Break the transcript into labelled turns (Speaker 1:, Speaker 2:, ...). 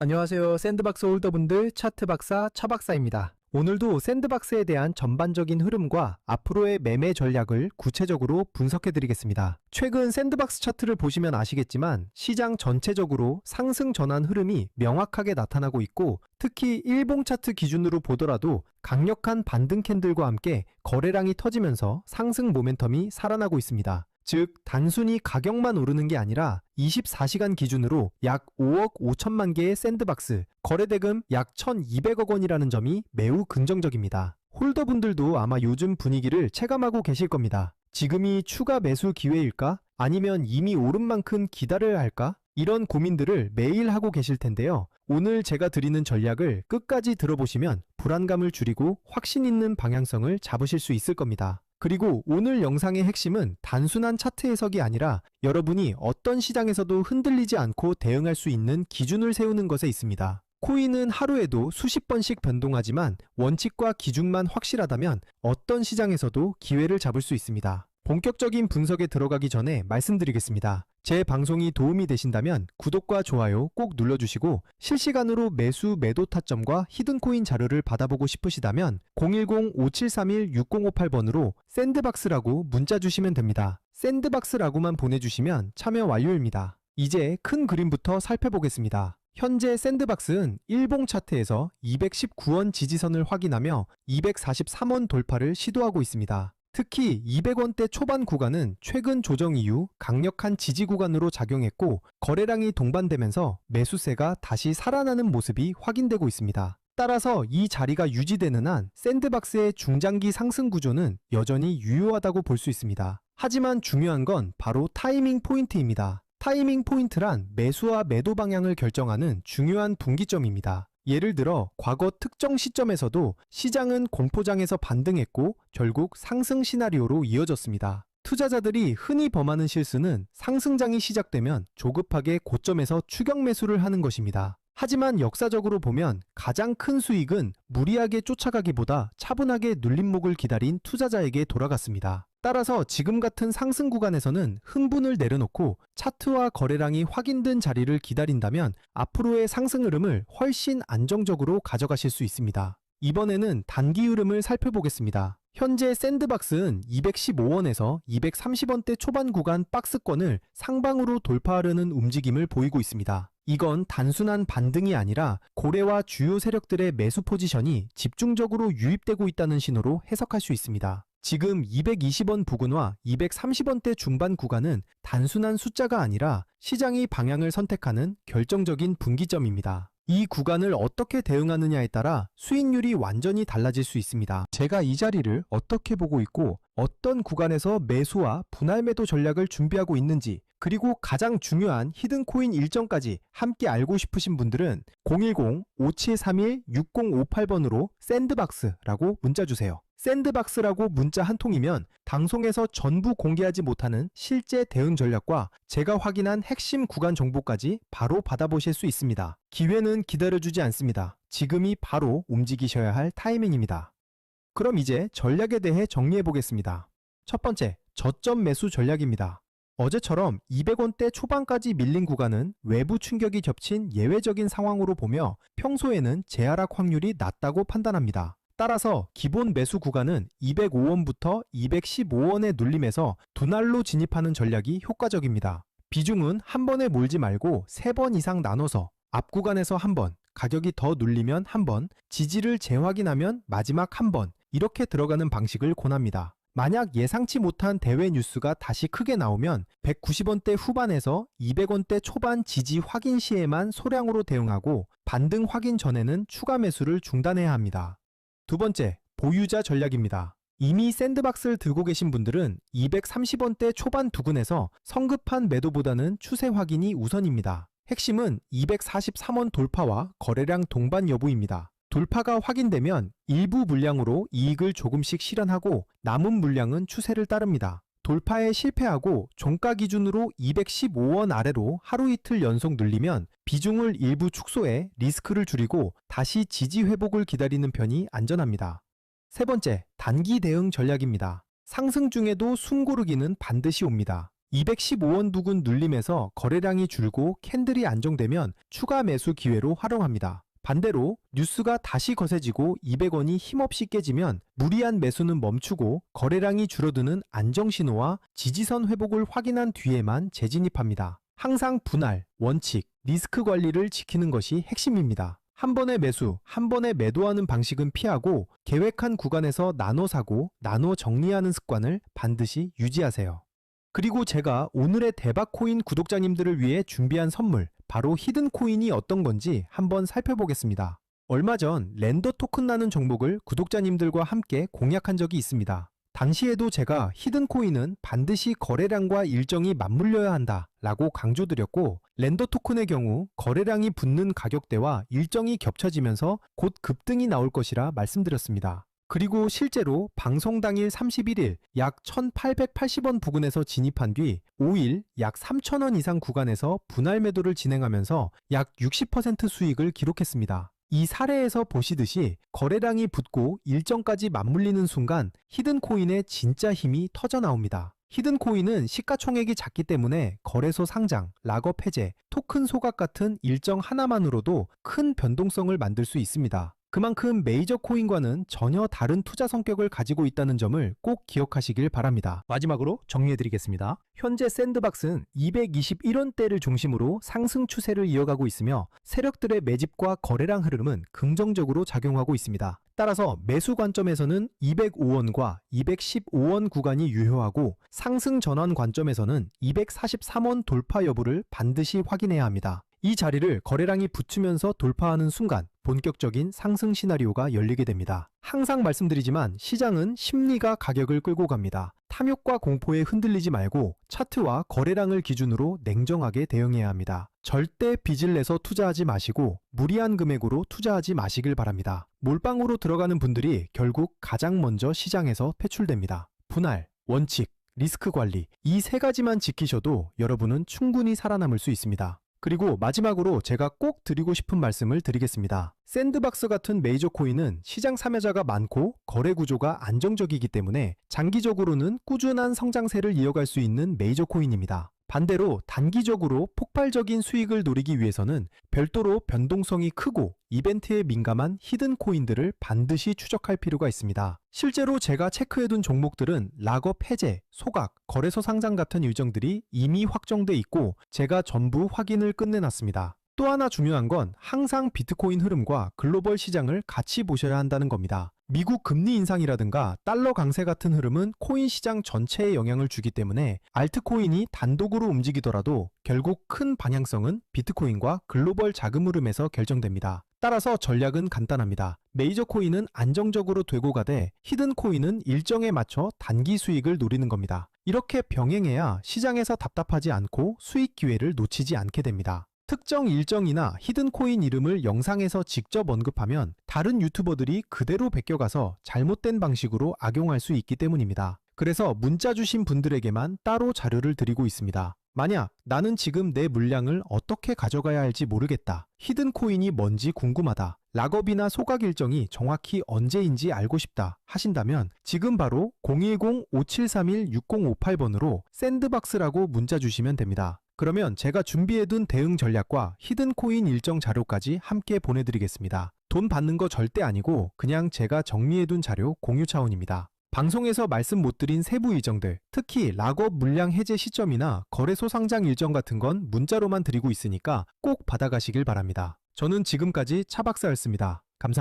Speaker 1: 안녕하세요. 샌드박스 홀더분들 차트 박사 차 박사입니다. 오늘도 샌드박스에 대한 전반적인 흐름과 앞으로의 매매 전략을 구체적으로 분석해 드리겠습니다. 최근 샌드박스 차트를 보시면 아시겠지만 시장 전체적으로 상승 전환 흐름이 명확하게 나타나고 있고 특히 일봉 차트 기준으로 보더라도 강력한 반등 캔들과 함께 거래량이 터지면서 상승 모멘텀이 살아나고 있습니다. 즉, 단순히 가격만 오르는 게 아니라 24시간 기준으로 약 5억 5천만 개의 샌드박스, 거래대금 약 1,200억 원이라는 점이 매우 긍정적입니다. 홀더분들도 아마 요즘 분위기를 체감하고 계실 겁니다. 지금이 추가 매수 기회일까? 아니면 이미 오른 만큼 기다려야 할까? 이런 고민들을 매일 하고 계실 텐데요. 오늘 제가 드리는 전략을 끝까지 들어보시면 불안감을 줄이고 확신 있는 방향성을 잡으실 수 있을 겁니다. 그리고 오늘 영상의 핵심은 단순한 차트 해석이 아니라 여러분이 어떤 시장에서도 흔들리지 않고 대응할 수 있는 기준을 세우는 것에 있습니다. 코인은 하루에도 수십 번씩 변동하지만 원칙과 기준만 확실하다면 어떤 시장에서도 기회를 잡을 수 있습니다. 본격적인 분석에 들어가기 전에 말씀드리겠습니다. 제 방송이 도움이 되신다면 구독과 좋아요 꼭 눌러주시고 실시간으로 매수 매도 타점과 히든코인 자료를 받아보고 싶으시다면 010-5731-6058번으로 샌드박스라고 문자 주시면 됩니다. 샌드박스라고만 보내주시면 참여 완료입니다. 이제 큰 그림부터 살펴보겠습니다. 현재 샌드박스는 일봉 차트에서 219원 지지선을 확인하며 243원 돌파를 시도하고 있습니다. 특히 200원대 초반 구간은 최근 조정 이후 강력한 지지 구간으로 작용했고 거래량이 동반되면서 매수세가 다시 살아나는 모습이 확인되고 있습니다. 따라서 이 자리가 유지되는 한 샌드박스의 중장기 상승 구조는 여전히 유효하다고 볼 수 있습니다. 하지만 중요한 건 바로 타이밍 포인트입니다. 타이밍 포인트란 매수와 매도 방향을 결정하는 중요한 분기점입니다. 예를 들어 과거 특정 시점에서도 시장은 공포장에서 반등했고 결국 상승 시나리오로 이어졌습니다. 투자자들이 흔히 범하는 실수는 상승장이 시작되면 조급하게 고점에서 추격 매수를 하는 것입니다. 하지만 역사적으로 보면 가장 큰 수익은 무리하게 쫓아가기보다 차분하게 눌림목을 기다린 투자자에게 돌아갔습니다. 따라서 지금 같은 상승 구간에서는 흥분을 내려놓고 차트와 거래량이 확인된 자리를 기다린다면 앞으로의 상승 흐름을 훨씬 안정적으로 가져가실 수 있습니다. 이번에는 단기 흐름을 살펴보겠습니다. 현재 샌드박스는 215원에서 230원대 초반 구간 박스권을 상방으로 돌파하려는 움직임을 보이고 있습니다. 이건 단순한 반등이 아니라 고래와 주요 세력들의 매수 포지션이 집중적으로 유입되고 있다는 신호로 해석할 수 있습니다. 지금 220원 부근과 230원대 중반 구간은 단순한 숫자가 아니라 시장이 방향을 선택하는 결정적인 분기점입니다. 이 구간을 어떻게 대응하느냐에 따라 수익률이 완전히 달라질 수 있습니다. 제가 이 자리를 어떻게 보고 있고 어떤 구간에서 매수와 분할 매도 전략을 준비하고 있는지 그리고 가장 중요한 히든 코인 일정까지 함께 알고 싶으신 분들은 010-5731-6058번으로 샌드박스라고 문자 주세요. 샌드박스라고 문자 한 통이면 방송에서 전부 공개하지 못하는 실제 대응 전략과 제가 확인한 핵심 구간 정보까지 바로 받아보실 수 있습니다. 기회는 기다려주지 않습니다. 지금이 바로 움직이셔야 할 타이밍입니다. 그럼 이제 전략에 대해 정리해 보겠습니다. 첫 번째, 저점 매수 전략입니다. 어제처럼 200원대 초반까지 밀린 구간은 외부 충격이 겹친 예외적인 상황으로 보며 평소에는 재하락 확률이 낮다고 판단합니다. 따라서 기본 매수 구간은 205원부터 215원의 눌림에서 분할로 진입하는 전략이 효과적입니다. 비중은 한 번에 몰지 말고 3번 이상 나눠서 앞 구간에서 한 번, 가격이 더 눌리면 한 번, 지지를 재확인하면 마지막 한 번, 이렇게 들어가는 방식을 권합니다. 만약 예상치 못한 대회 뉴스가 다시 크게 나오면 190원대 후반에서 200원대 초반 지지 확인 시에만 소량으로 대응하고 반등 확인 전에는 추가 매수를 중단해야 합니다. 두 번째, 보유자 전략입니다. 이미 샌드박스를 들고 계신 분들은 230원대 초반 두근에서 성급한 매도보다는 추세 확인이 우선입니다. 핵심은 243원 돌파와 거래량 동반 여부입니다. 돌파가 확인되면 일부 물량으로 이익을 조금씩 실현하고 남은 물량은 추세를 따릅니다. 돌파에 실패하고 종가 기준으로 215원 아래로 하루 이틀 연속 눌리면 비중을 일부 축소해 리스크를 줄이고 다시 지지 회복을 기다리는 편이 안전합니다. 세 번째, 단기 대응 전략입니다. 상승 중에도 숨 고르기는 반드시 옵니다. 215원 부근 눌림에서 거래량이 줄고 캔들이 안정되면 추가 매수 기회로 활용합니다. 반대로 뉴스가 다시 거세지고 200원이 힘없이 깨지면 무리한 매수는 멈추고 거래량이 줄어드는 안정신호와 지지선 회복을 확인한 뒤에만 재진입합니다. 항상 분할, 원칙, 리스크 관리를 지키는 것이 핵심입니다. 한 번에 매수, 한 번에 매도하는 방식은 피하고 계획한 구간에서 나눠 사고 나눠 정리하는 습관을 반드시 유지하세요. 그리고 제가 오늘의 대박 코인 구독자님들을 위해 준비한 선물, 바로 히든 코인이 어떤 건지 한번 살펴보겠습니다. 얼마 전 랜더 토큰라는 종목을 구독자님들과 함께 공략한 적이 있습니다. 당시에도 제가 히든 코인은 반드시 거래량과 일정이 맞물려야 한다 라고 강조드렸고 랜더 토큰의 경우 거래량이 붙는 가격대와 일정이 겹쳐지면서 곧 급등이 나올 것이라 말씀드렸습니다. 그리고 실제로 방송 당일 31일 약 1880원 부근에서 진입한 뒤 5일 약 3000원 이상 구간에서 분할 매도를 진행하면서 약 60% 수익을 기록했습니다. 이 사례에서 보시듯이 거래량이 붙고 일정까지 맞물리는 순간 히든 코인의 진짜 힘이 터져 나옵니다. 히든 코인은 시가총액이 작기 때문에 거래소 상장, 락업 해제, 토큰 소각 같은 일정 하나만으로도 큰 변동성을 만들 수 있습니다. 그만큼 메이저 코인과는 전혀 다른 투자 성격을 가지고 있다는 점을 꼭 기억하시길 바랍니다. 마지막으로 정리해드리겠습니다. 현재 샌드박스는 221원대를 중심으로 상승 추세를 이어가고 있으며 세력들의 매집과 거래량 흐름은 긍정적으로 작용하고 있습니다. 따라서 매수 관점에서는 205원과 215원 구간이 유효하고 상승 전환 관점에서는 243원 돌파 여부를 반드시 확인해야 합니다. 이 자리를 거래량이 붙으면서 돌파하는 순간 본격적인 상승 시나리오가 열리게 됩니다. 항상 말씀드리지만 시장은 심리가 가격을 끌고 갑니다. 탐욕과 공포에 흔들리지 말고 차트와 거래량을 기준으로 냉정하게 대응해야 합니다. 절대 빚을 내서 투자하지 마시고 무리한 금액으로 투자하지 마시길 바랍니다. 몰빵으로 들어가는 분들이 결국 가장 먼저 시장에서 퇴출됩니다. 분할, 원칙, 리스크 관리 이 세 가지만 지키셔도 여러분은 충분히 살아남을 수 있습니다. 그리고 마지막으로 제가 꼭 드리고 싶은 말씀을 드리겠습니다. 샌드박스 같은 메이저 코인은 시장 참여자가 많고 거래 구조가 안정적이기 때문에 장기적으로는 꾸준한 성장세를 이어갈 수 있는 메이저 코인입니다. 반대로 단기적으로 폭발적인 수익을 노리기 위해서는 별도로 변동성이 크고 이벤트에 민감한 히든 코인들을 반드시 추적할 필요가 있습니다. 실제로 제가 체크해둔 종목들은 락업 해제, 소각, 거래소 상장 같은 일정들이 이미 확정돼 있고 제가 전부 확인을 끝내놨습니다. 또 하나 중요한 건 항상 비트코인 흐름과 글로벌 시장을 같이 보셔야 한다는 겁니다. 미국 금리 인상이라든가 달러 강세 같은 흐름은 코인 시장 전체에 영향을 주기 때문에 알트코인이 단독으로 움직이더라도 결국 큰 방향성은 비트코인과 글로벌 자금 흐름에서 결정됩니다. 따라서 전략은 간단합니다. 메이저 코인은 안정적으로 되고 가되 히든 코인은 일정에 맞춰 단기 수익을 노리는 겁니다. 이렇게 병행해야 시장에서 답답하지 않고 수익 기회를 놓치지 않게 됩니다. 특정 일정이나 히든 코인 이름을 영상에서 직접 언급하면 다른 유튜버들이 그대로 베껴가서 잘못된 방식으로 악용할 수 있기 때문입니다. 그래서 문자 주신 분들에게만 따로 자료를 드리고 있습니다. 만약 나는 지금 내 물량을 어떻게 가져가야 할지 모르겠다. 히든 코인이 뭔지 궁금하다. 락업이나 소각 일정이 정확히 언제인지 알고 싶다 하신다면 지금 바로 010-5731-6058번으로 샌드박스라고 문자 주시면 됩니다. 그러면 제가 준비해둔 대응 전략과 히든 코인 일정 자료까지 함께 보내드리겠습니다. 돈 받는 거 절대 아니고 그냥 제가 정리해둔 자료 공유 차원입니다. 방송에서 말씀 못 드린 세부 일정들, 특히 락업 물량 해제 시점이나 거래소 상장 일정 같은 건 문자로만 드리고 있으니까 꼭 받아가시길 바랍니다. 저는 지금까지 차박사였습니다. 감사합니다.